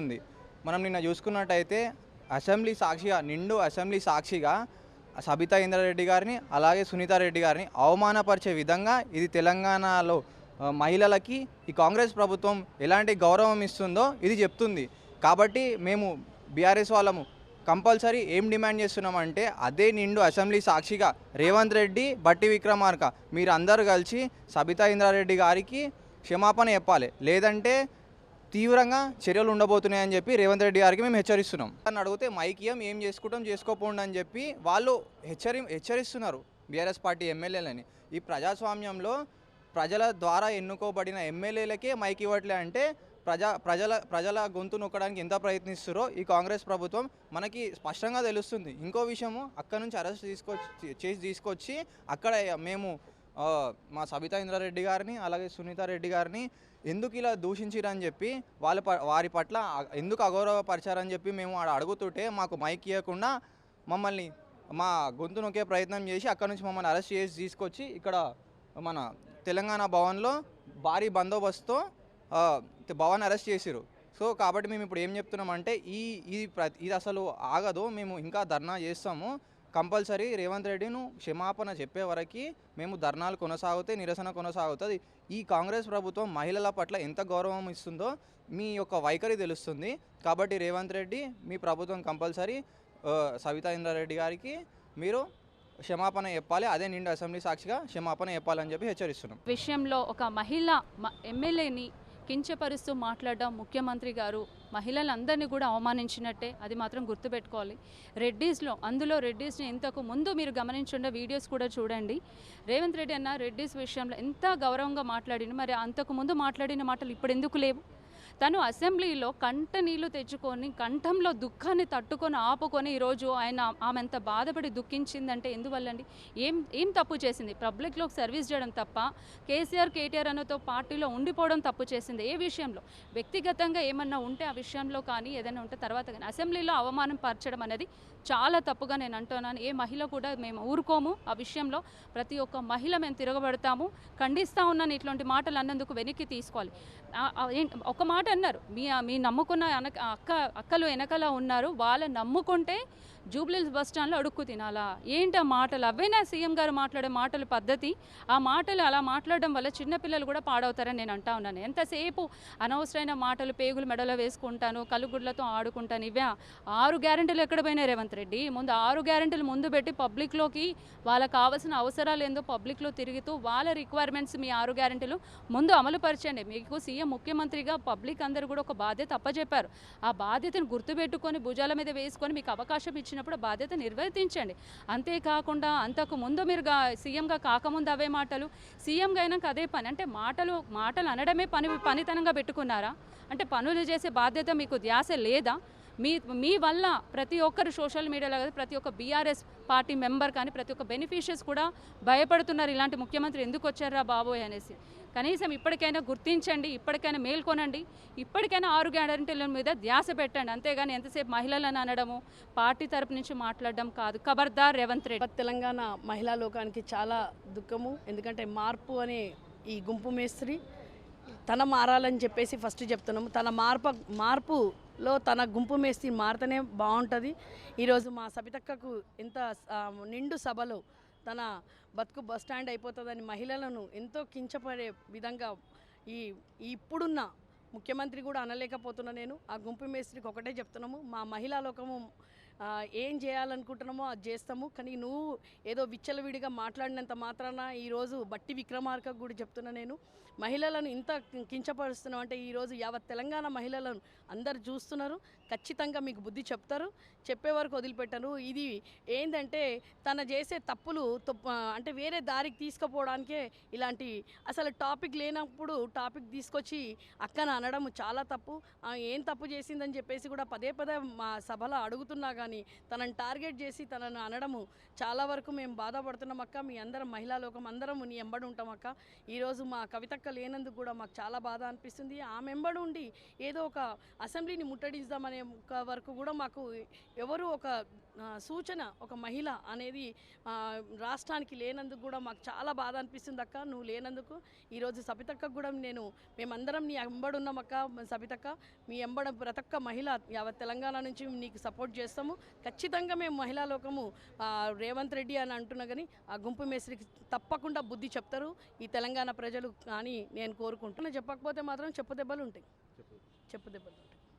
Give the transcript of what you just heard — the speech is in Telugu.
ఉంది. మనం నిన్న చూసుకున్నట్టయితే అసెంబ్లీ సాక్షిగా నిండు అసెంబ్లీ సాక్షిగా సబితా ఇంద్రారెడ్డి గారిని అలాగే సునీతారెడ్డి గారిని అవమానపరిచే విధంగా ఇది తెలంగాణలో మహిళలకి ఈ కాంగ్రెస్ ప్రభుత్వం ఎలాంటి గౌరవం ఇస్తుందో ఇది చెప్తుంది. కాబట్టి మేము బీఆర్ఎస్ వాళ్ళము కంపల్సరీ ఏం డిమాండ్ చేస్తున్నామంటే అదే నిండు అసెంబ్లీ సాక్షిగా రేవంత్ రెడ్డి బట్టి విక్రమార్క మీరు అందరూ కలిసి సబితా ఇంద్రారెడ్డి గారికి క్షమాపణ చెప్పాలి. లేదంటే తీవ్రంగా చర్యలు ఉండబోతున్నాయని చెప్పి రేవంత్ రెడ్డి గారికి మేము హెచ్చరిస్తున్నాం. అని అడిగితే మైకియం ఏం చేసుకుంటాం చేసుకోపోండి అని చెప్పి వాళ్ళు హెచ్చరి హెచ్చరిస్తున్నారు బీఆర్ఎస్ పార్టీ ఎమ్మెల్యేలని. ఈ ప్రజాస్వామ్యంలో ప్రజల ద్వారా ఎన్నుకోబడిన ఎమ్మెల్యేలకే మైక్ ఇవ్వట్లే అంటే ప్రజా ప్రజల ప్రజల గొంతు నొక్కడానికి ఎంత ప్రయత్నిస్తారో ఈ కాంగ్రెస్ ప్రభుత్వం మనకి స్పష్టంగా తెలుస్తుంది. ఇంకో విషయము అక్కడ నుంచి అరెస్ట్ తీసుకొచ్చి చేసి తీసుకొచ్చి అక్కడ మేము మా సబితా ఇంద్రారెడ్డి గారిని అలాగే సునీతారెడ్డి గారిని ఎందుకు ఇలా దూషించిరని చెప్పి వాళ్ళ ప వారి పట్ల ఎందుకు అగౌరవపరిచారని చెప్పి మేము ఆడ అడుగుతుంటే మాకు మైక్ ఇవ్వకుండా మమ్మల్ని మా గొంతు నొక్కే ప్రయత్నం చేసి అక్కడ నుంచి మమ్మల్ని అరెస్ట్ చేసి తీసుకొచ్చి ఇక్కడ మన తెలంగాణ భవన్లో భారీ బందోబస్తుతో భవన్ అరెస్ట్ చేసిరు సో కాబట్టి మేము ఇప్పుడు ఏం చెప్తున్నామంటే ఈ ఇది ప్ర ఇది అసలు ఆగదు మేము ఇంకా ధర్నా చేస్తాము. కంపల్సరీ రేవంత్ రెడ్డిను క్షమాపణ చెప్పే వరకు మేము ధర్నాలు కొనసాగుతాయి నిరసన కొనసాగుతుంది. ఈ కాంగ్రెస్ ప్రభుత్వం మహిళల పట్ల ఎంత గౌరవం ఇస్తుందో మీ యొక్క వైఖరి తెలుస్తుంది. కాబట్టి రేవంత్ రెడ్డి మీ ప్రభుత్వం కంపల్సరీ సవితా ఇంద్రారెడ్డి గారికి మీరు క్షమాపణ చెప్పాలి. అదే నిండు అసెంబ్లీ సాక్షిగా క్షమాపణ చెప్పాలని చెప్పి హెచ్చరిస్తున్నాం. విషయంలో ఒక మహిళ ఎమ్మెల్యేని కించపరుస్తూ మాట్లాడడం ముఖ్యమంత్రి గారు మహిళలందరినీ కూడా అవమానించినట్టే అది మాత్రం గుర్తుపెట్టుకోవాలి. రెడ్డీస్లో అందులో రెడ్డీస్ని ఇంతకు ముందు మీరు గమనించుండే వీడియోస్ కూడా చూడండి. రేవంత్ రెడ్డి అన్న రెడ్డీస్ విషయంలో ఎంత గౌరవంగా మాట్లాడిన మరి అంతకు ముందు మాట్లాడిన మాటలు ఇప్పుడు ఎందుకు లేవు? తను అసెంబ్లీలో కంట నీళ్ళు తెచ్చుకొని కంఠంలో దుఃఖాన్ని తట్టుకొని ఆపుకొని ఈరోజు ఆయన ఆమె అంత బాధపడి దుఃఖించిందంటే ఎందువల్లండి? ఏం ఏం తప్పు చేసింది? పబ్లిక్లో సర్వీస్ చేయడం తప్ప కేసీఆర్ కేటీఆర్ అన్నతో పార్టీలో ఉండిపోవడం తప్పు చేసింది ఏ విషయంలో? వ్యక్తిగతంగా ఏమన్నా ఉంటే ఆ విషయంలో కానీ ఏదైనా ఉంటే తర్వాత కానీ అసెంబ్లీలో అవమానం పరచడం అనేది చాలా తప్పుగా నేను అంటున్నాను. ఏ మహిళ కూడా మేము ఊరుకోము. ఆ విషయంలో ప్రతి ఒక్క మహిళ మేము తిరగబడతాము. ఖండిస్తూ ఉన్నాను ఇట్లాంటి మాటలు అన్నందుకు వెనక్కి తీసుకోవాలి. ఒక మాట అన్నారు. మీ మీ నమ్ముకున్న అక్క అక్కలు వెనకలా ఉన్నారు. వాళ్ళ నమ్ముకుంటే జూబ్లీస్ బస్ స్టాండ్లో అడుక్కు తినాలా? ఏంటి ఆ మాటలు? అవైనా సీఎం గారు మాట్లాడే మాటల పద్ధతి? ఆ మాటలు అలా మాట్లాడడం వల్ల చిన్నపిల్లలు కూడా పాడవుతారని నేను అంటా ఉన్నాను. ఎంతసేపు అనవసరమైన మాటలు పేగులు మెడలో వేసుకుంటాను కలుగుడ్లతో ఆడుకుంటాను ఇవే ఆరు గ్యారెంటీలు ఎక్కడ పోయినాయి రేవంత్ రెడ్డి? ముందు ఆరు గ్యారెంటీలు ముందు పెట్టి పబ్లిక్లోకి వాళ్ళకి కావాల్సిన అవసరాలు ఏందో పబ్లిక్లో తిరుగుతూ వాళ్ళ రిక్వైర్మెంట్స్ మీ ఆరు గ్యారెంటీలు ముందు అమలు పరిచండి. మీకు సీఎం ముఖ్యమంత్రిగా పబ్లిక్ అందరూ కూడా ఒక బాధ్యత అప్పచెప్పారు ఆ బాధ్యతను గుర్తుపెట్టుకొని భుజాల మీద వేసుకొని మీకు అవకాశం ఇచ్చి వచ్చినప్పుడు బాధ్యత నిర్వర్తించండి. అంతేకాకుండా అంతకు ముందు మీరు సీఎంగా కాకముందు అవే మాటలు. సీఎంగా అయినాక అదే పని. అంటే మాటలు మాటలు అనడమే పని పనితనంగా పెట్టుకున్నారా? అంటే పనులు చేసే బాధ్యత మీకు ధ్యాస లేదా? మీ మీ వల్ల ప్రతి ఒక్కరు సోషల్ మీడియాలో కాదు ప్రతి ఒక్క బీఆర్ఎస్ పార్టీ మెంబర్ కానీ ప్రతి ఒక్క బెనిఫిషియర్స్ కూడా భయపడుతున్నారు. ఇలాంటి ముఖ్యమంత్రి ఎందుకు వచ్చారా బాబోయ్ అనేసి. కనీసం ఇప్పటికైనా గుర్తించండి ఇప్పటికైనా మేల్కొనండి ఇప్పటికైనా ఆరు గ్యారంటీల మీద ధ్యాస పెట్టండి. అంతేగాని ఎంతసేపు మహిళలను అనడము పార్టీ తరపు నుంచి మాట్లాడడం కాదు. ఖబర్దార్ రేవంత్ రెడ్డి. తెలంగాణ మహిళా లోకానికి చాలా దుఃఖము. ఎందుకంటే మార్పు అనే ఈ గుంపు మేస్త్రి తన మారాలని చెప్పేసి ఫస్ట్ చెప్తున్నాము. తన మార్ప లో తన గుంపు మేస్త్రి మారితేనే బాగుంటుంది. ఈరోజు మా సబితక్కకు ఎంత నిండు సభలో తన బతుకు బస్ స్టాండ్ అయిపోతుందని మహిళలను ఎంతో కించపడే విధంగా ఈ ఇప్పుడున్న ముఖ్యమంత్రి కూడా అనలేకపోతున్నా నేను. ఆ గుంపు మేస్త్రికి ఒకటే చెప్తున్నాము. మా మహిళా లోకము ఏం చేయాలనుకుంటున్నామో అది చేస్తాము. కానీ నువ్వు ఏదో విచ్చలవిడిగా మాట్లాడినంత మాత్రాన ఈరోజు బట్టి విక్రమార్క కూడా చెప్తున్నా నేను. మహిళలను ఇంత కించపరుస్తున్నాం అంటే ఈరోజు యావత్ తెలంగాణ మహిళలను అందరు చూస్తున్నారు. ఖచ్చితంగా మీకు బుద్ధి చెప్తారు. చెప్పే వరకు వదిలిపెట్టరు ఇది ఏంటంటే తన చేసే తప్పులు అంటే వేరే దారికి తీసుకుపోవడానికే ఇలాంటి అసలు టాపిక్ లేనప్పుడు టాపిక్ తీసుకొచ్చి అక్కన అనడం చాలా తప్పు. ఏం తప్పు చేసిందని చెప్పేసి కూడా పదే పదే మా సభలో అడుగుతున్నా కానీ తనని టార్గెట్ చేసి తనను అనడము చాలా వరకు మేము బాధపడుతున్నాం అక్క. మీ అందరం మహిళా లోకం అందరం నీ ఎంబడి ఉంటాం అక్క. ఈరోజు మా కవితక్క లేనందుకు కూడా మాకు చాలా బాధ అనిపిస్తుంది. ఆమె ఎంబడి ఉండి ఏదో ఒక అసెంబ్లీని ముట్టడిద్దామనే ఒక వరకు కూడా మాకు ఎవరు ఒక సూచన ఒక మహిళ అనేది రాష్ట్రానికి లేనందుకు కూడా మాకు చాలా బాధ అనిపిస్తుంది అక్క. నువ్వు లేనందుకు ఈరోజు సబితక్క కూడా నేను మేమందరం నీ ఎంబడి ఉన్నాం అక్క. సబితక్క మీ ఎంబడ ప్రతక్క మహిళ యావత్ తెలంగాణ నుంచి నీకు సపోర్ట్ చేస్తాము. ఖచ్చితంగా మేము మహిళా లోకము రేవంత్ రెడ్డి అని అంటున్నా కానీ ఆ గుంపు మేస్త్రికి తప్పకుండా బుద్ధి చెప్తారు. ఈ తెలంగాణ ప్రజలు కానీ నేను కోరుకుంటున్నా చెప్పకపోతే మాత్రం చెప్పు దెబ్బలు ఉంటాయి. చెప్పు దెబ్బలు.